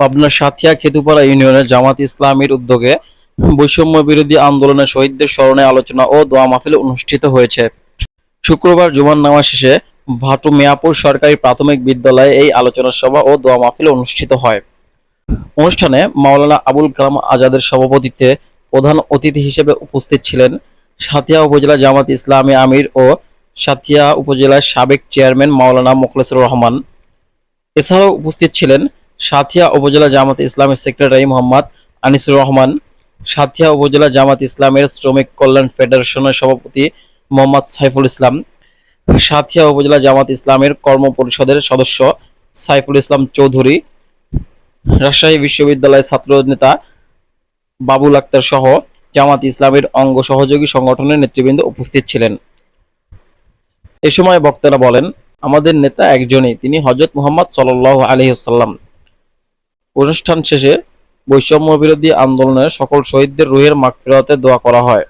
পাবনার সাথিয়া খেতুপাড়া ইউনিয়নের জামাত ইসলামীর উদ্যোগে বৈষম্য বিরোধী আন্দোলনের শহীদদের স্মরণে আলোচনা ও দোয়া মাহফিল অনুষ্ঠিত হয়েছে। শুক্রবার জুমার নামাজ শেষে ভাটু মিয়াপুর সরকারি প্রাথমিক বিদ্যালয়ে এই আলোচনা সভা ও দোয়া মাহফিল অনুষ্ঠিত হয়। অনুষ্ঠানে মাওলানা আবুল কালাম আজাদের সভাপতিত্বে প্রধান অতিথি হিসেবে উপস্থিত ছিলেন সাথিয়া উপজেলা জামাত ইসলামী আমির ও সাথিয়া উপজেলার সাবেক চেয়ারম্যান মাওলানা মোখলেসুর রহমান। এছাড়াও উপস্থিত ছিলেন সাথিয়া উপজেলা জামাত ইসলামের সেক্রেটারি মোহাম্মদ আনিসুর রহমান, সাথিয়া উপজেলা জামাত ইসলামের শ্রমিক কল্যাণ ফেডারেশনের সভাপতি মোহাম্মদ সাইফুল ইসলাম, সাথিয়া উপজেলা জামাত ইসলামের কর্ম পরিষদের সদস্য সাইফুল ইসলাম চৌধুরী, রাজশাহী বিশ্ববিদ্যালয়ের ছাত্র নেতা বাবুল আক্তার সহ জামাত ইসলামের অঙ্গ সহযোগী সংগঠনের নেতৃবৃন্দ উপস্থিত ছিলেন। এ সময় বক্তারা বলেন, আমাদের নেতা একজনই, তিনি হজরত মুহাম্মদ সাল্লাহ আলহিহাল্লাম অনুষ্ঠান শেষে বৈষম্য বিরোধী আন্দোলনের সকল শহীদদের রুহের মাগফিরাতে দোয়া করা হয়।